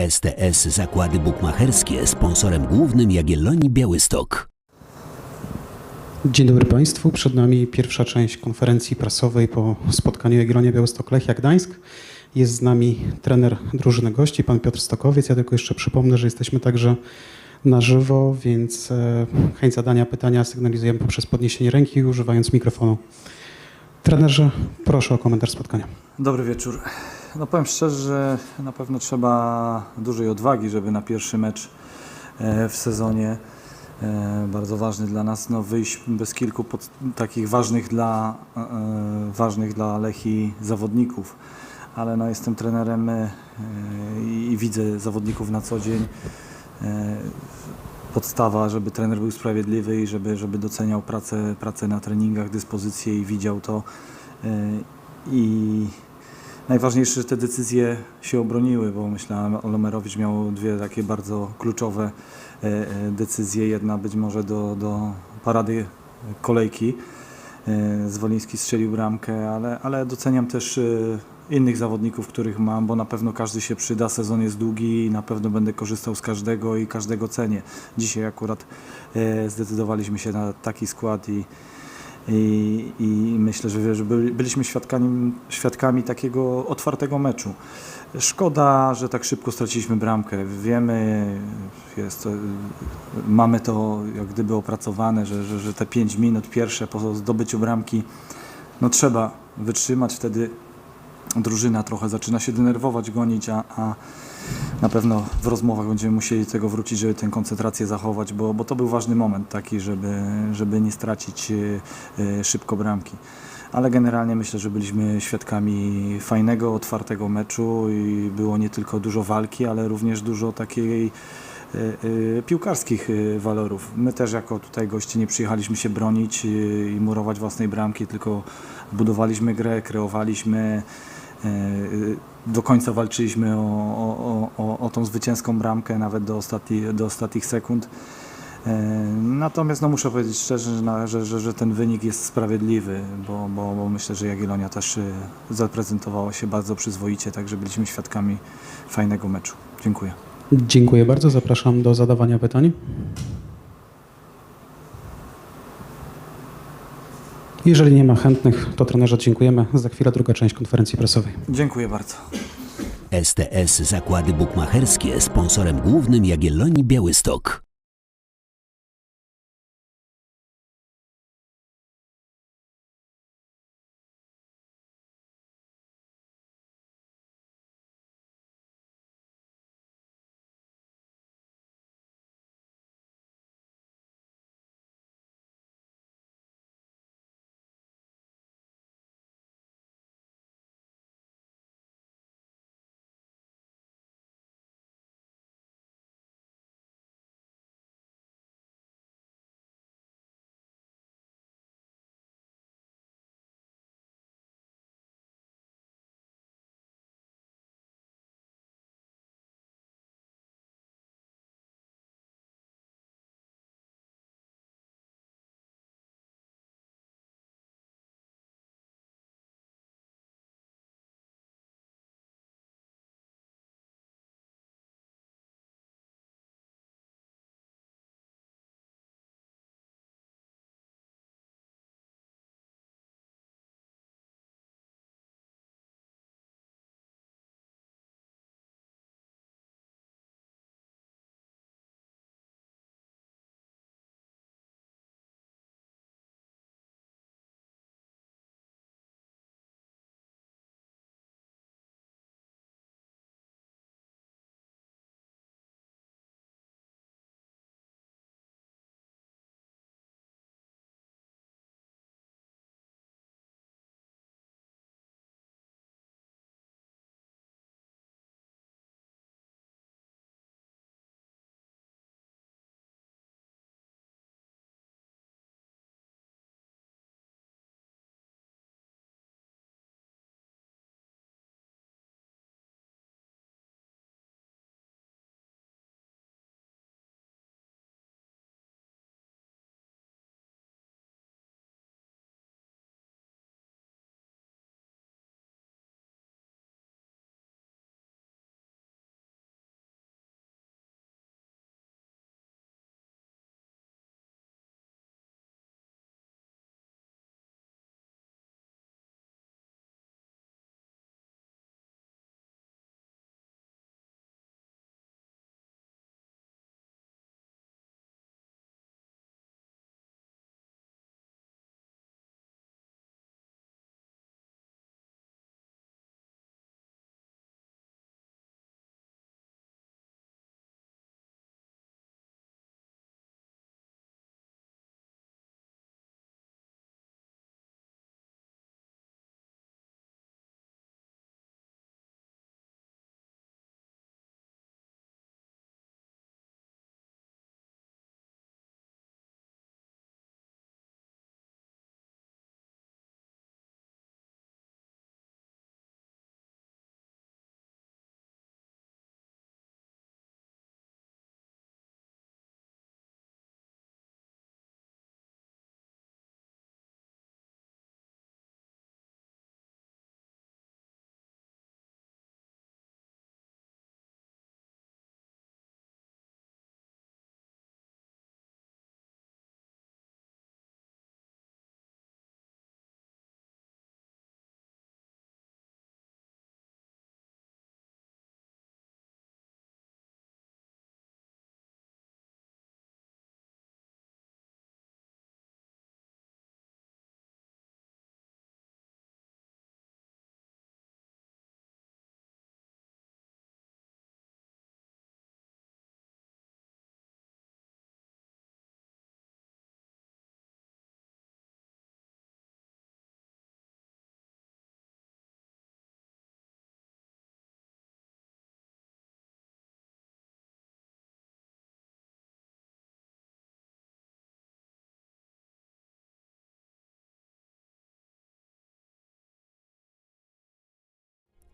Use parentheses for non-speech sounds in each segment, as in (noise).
STS Zakłady Bukmacherskie sponsorem głównym Jagiellonii Białystok. Dzień dobry Państwu. Przed nami pierwsza część konferencji prasowej po spotkaniu Jagiellonia Białystok Lechia Gdańsk. Jest z nami trener drużyny gości, pan Piotr Stokowiec. Ja tylko jeszcze przypomnę, że jesteśmy także na żywo, więc e, chęć zadania pytania sygnalizujemy poprzez podniesienie ręki, używając mikrofonu. Trenerze, proszę o komentarz spotkania. Dobry wieczór. No powiem szczerze, że na pewno trzeba dużej odwagi, żeby na pierwszy mecz e, w sezonie, e, bardzo ważny dla nas, no wyjść bez kilku pod, takich ważnych dla, e, ważnych dla Lechi zawodników. Ale no jestem trenerem i i widzę zawodników na co dzień. Podstawa, żeby trener był sprawiedliwy i żeby, żeby doceniał pracę, pracę na treningach, dyspozycję i widział to. I Najważniejsze, że te decyzje się obroniły, bo myślałem, Olomerowicz miał dwie takie bardzo kluczowe e, e, decyzje. Jedna być może do, do parady kolejki. E, Zwoliński strzelił bramkę, ale, ale doceniam też innych zawodników, których mam, bo na pewno każdy się przyda. Sezon jest długi i na pewno będę korzystał z każdego i każdego cenię. Dzisiaj akurat zdecydowaliśmy się na taki skład i, i, i myślę, że, byli- byliśmy świadkami, świadkami takiego otwartego meczu. Szkoda, że tak szybko straciliśmy bramkę. Wiemy, jest, mamy to jak gdyby opracowane, że, że, że te 5 minut pierwsze po zdobyciu bramki no trzeba wytrzymać, wtedy drużyna trochę zaczyna się denerwować, gonić, a, a na pewno w rozmowach będziemy musieli do tego wrócić, żeby tę koncentrację zachować, bo, bo to był ważny moment taki, żeby, żeby nie stracić e, e, szybko bramki. Ale generalnie myślę, że byliśmy świadkami fajnego, otwartego meczu i było nie tylko dużo walki, ale również dużo takiej e, piłkarskich walorów. My też jako tutaj goście nie przyjechaliśmy się bronić i murować własnej bramki, tylko budowaliśmy grę, kreowaliśmy, do końca walczyliśmy o, o, o, o tą zwycięską bramkę, nawet do, ostatni, do ostatnich sekund. E, Natomiast no, muszę powiedzieć szczerze, że, że, że, ten wynik jest sprawiedliwy, bo, bo, bo myślę, że Jagiellonia też e, zaprezentowała się bardzo przyzwoicie, także byliśmy świadkami fajnego meczu. Dziękuję. Dziękuję bardzo. Zapraszam do zadawania pytań. Jeżeli nie ma chętnych, to trenerze dziękujemy. Za chwilę druga część konferencji prasowej. Dziękuję bardzo. STS Zakłady Bukmacherskie sponsorem głównym Jagiellonii Białystok.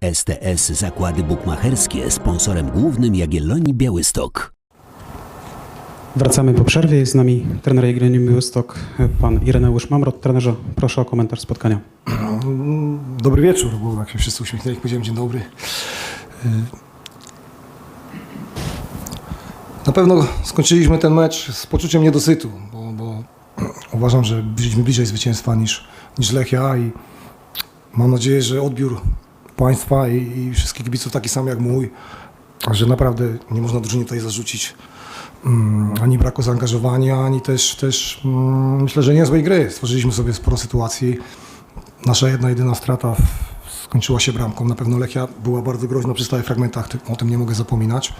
STS Zakłady Bukmacherskie sponsorem głównym Jagiellonii Białystok. Wracamy po przerwie. Jest z nami trener Jagiellonii Białystok, pan Ireneusz Mamrot. Trenerze, proszę o komentarz spotkania. Dobry wieczór, bo jak się wszyscy uśmiechnęli, powiedziałem dzień dobry. Na pewno skończyliśmy ten mecz z poczuciem niedosytu, bo, bo uważam, że byliśmy bliżej zwycięstwa niż, niż Lechia i mam nadzieję, że odbiór Państwa i, i wszystkich kibiców taki sam jak mój, że naprawdę nie można drużynie tutaj zarzucić mm, ani braku zaangażowania, ani też, też mm, myślę, że niezłej gry. Stworzyliśmy sobie sporo sytuacji. Nasza jedna, jedyna strata skończyła się bramką. Na pewno Lechia była bardzo groźna przy stałych fragmentach, o tym nie mogę zapominać.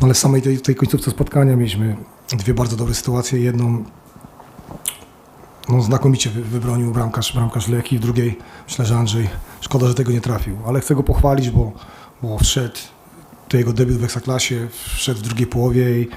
No ale w samej tej, tej końcówce spotkania mieliśmy dwie bardzo dobre sytuacje. Jedną no, znakomicie wy- wybronił bramkarz, bramkarz Lechii, w drugiej myślę, że Andrzej, szkoda, że tego nie trafił. Ale chcę go pochwalić, bo, bo wszedł, to jego debiut w Ekstraklasie, wszedł w drugiej połowie i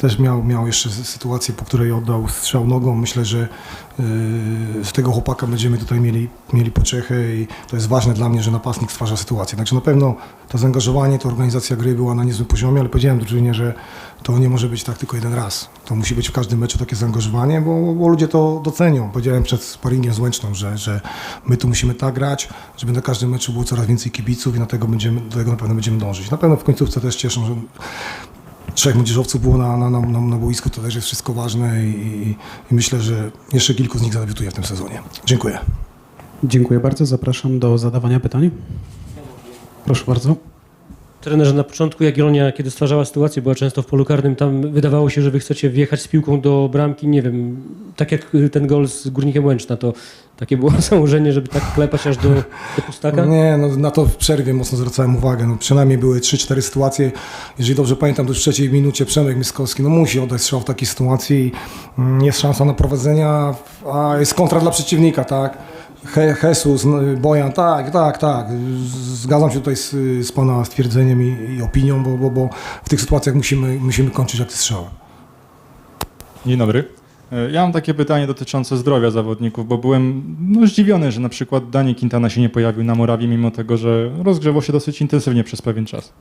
też miał, miał jeszcze sy- sytuację, po której oddał strzał nogą. Myślę, że yy, z tego chłopaka będziemy tutaj mieli, mieli pociechę i to jest ważne dla mnie, że napastnik stwarza sytuację. Także na pewno to zaangażowanie, to organizacja gry była na niezłym poziomie, ale powiedziałem drużynie, że to nie może być tak tylko jeden raz. To musi być w każdym meczu takie zaangażowanie, bo, bo ludzie to docenią. Powiedziałem przed sparingiem z Łęczną, że, że my tu musimy tak grać, żeby na każdym meczu było coraz więcej kibiców i na tego będziemy, do tego na pewno będziemy dążyć. Na pewno w końcówce też cieszą, że trzech młodzieżowców było na, na, na, na, boisku, to też jest wszystko ważne i, i, i myślę, że jeszcze kilku z nich zadebiutuje w tym sezonie. Dziękuję. Dziękuję bardzo. Zapraszam do zadawania pytań. Proszę bardzo. Trenerze, na początku Jagiellonia, kiedy stwarzała sytuację, była często w polu karnym, tam wydawało się, że wy chcecie wjechać z piłką do bramki, nie wiem, tak jak ten gol z Górnikiem Łęczna, to takie było (laughs) założenie, żeby tak klepać aż do, do pustaka? Nie, no, na to w przerwie mocno zwracałem uwagę. No, przynajmniej były 3-4 sytuacje. Jeżeli dobrze pamiętam, to w trzeciej minucie Przemek Myskowski no, musi oddać strzał w takiej sytuacji. mm, Jest szansa na prowadzenia, a jest kontra dla przeciwnika, tak? He, Jesus, no, Bojan, tak, tak, tak. Zgadzam się tutaj z, z Pana stwierdzeniem i, i opinią, bo, bo, bo w tych sytuacjach musimy, musimy kończyć jak te strzały. Dzień dobry. E, Ja mam takie pytanie dotyczące zdrowia zawodników, bo byłem no, zdziwiony, że na przykład Dani Quintana się nie pojawił na murawie, mimo tego, że rozgrzewał się dosyć intensywnie przez pewien czas.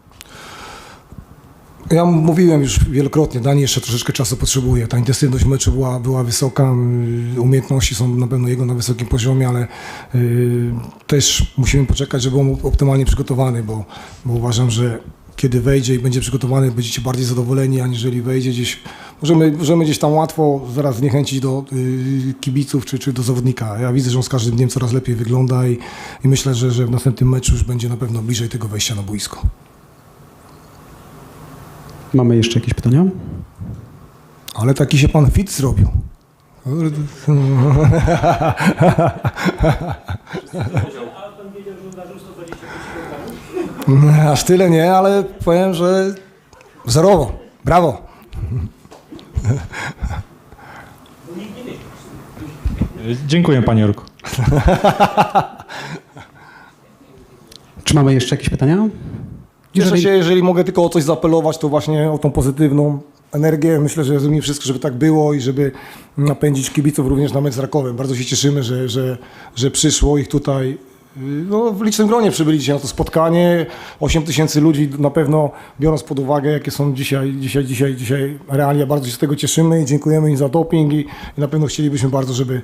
Ja mówiłem już wielokrotnie, Dani jeszcze troszeczkę czasu potrzebuje. Ta intensywność meczu była, była wysoka, y, umiejętności są na pewno jego na wysokim poziomie, ale y, też musimy poczekać, żeby był optymalnie przygotowany, bo, bo uważam, że kiedy wejdzie i będzie przygotowany, będziecie bardziej zadowoleni, aniżeli wejdzie gdzieś. Możemy, możemy gdzieś tam łatwo zaraz zniechęcić do y, kibiców czy, czy do zawodnika. Ja widzę, że on z każdym dniem coraz lepiej wygląda i, i myślę, że, że w następnym meczu już będzie na pewno bliżej tego wejścia na boisko. Mamy jeszcze jakieś pytania? Ale taki się pan fit zrobił. (laughs) Aż tyle nie, ale powiem, że wzorowo. Brawo. Dziękuję Panie Jorku. (laughs) Czy mamy jeszcze jakieś pytania? Cieszę się, jeżeli mogę tylko o coś zaapelować, to właśnie o tą pozytywną energię. Myślę, że zrobimy wszystko, żeby tak było i żeby napędzić kibiców również na mecz z Rakowem. Bardzo się cieszymy, że, że, że przyszło ich tutaj. No, w licznym gronie przybyli dzisiaj na to spotkanie. 8 tysięcy ludzi na pewno, biorąc pod uwagę, jakie są dzisiaj, dzisiaj, dzisiaj, dzisiaj realia, bardzo się z tego cieszymy i dziękujemy im za doping i, i na pewno chcielibyśmy bardzo, żeby,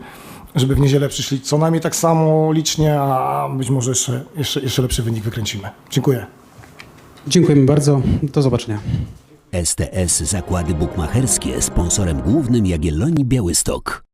żeby w niedzielę przyszli co najmniej tak samo licznie, a być może jeszcze, jeszcze, jeszcze lepszy wynik wykręcimy. Dziękuję. Dziękujemy bardzo. Do zobaczenia. STS Zakłady Bukmacherskie sponsorem głównym Jagiellonii Białystok.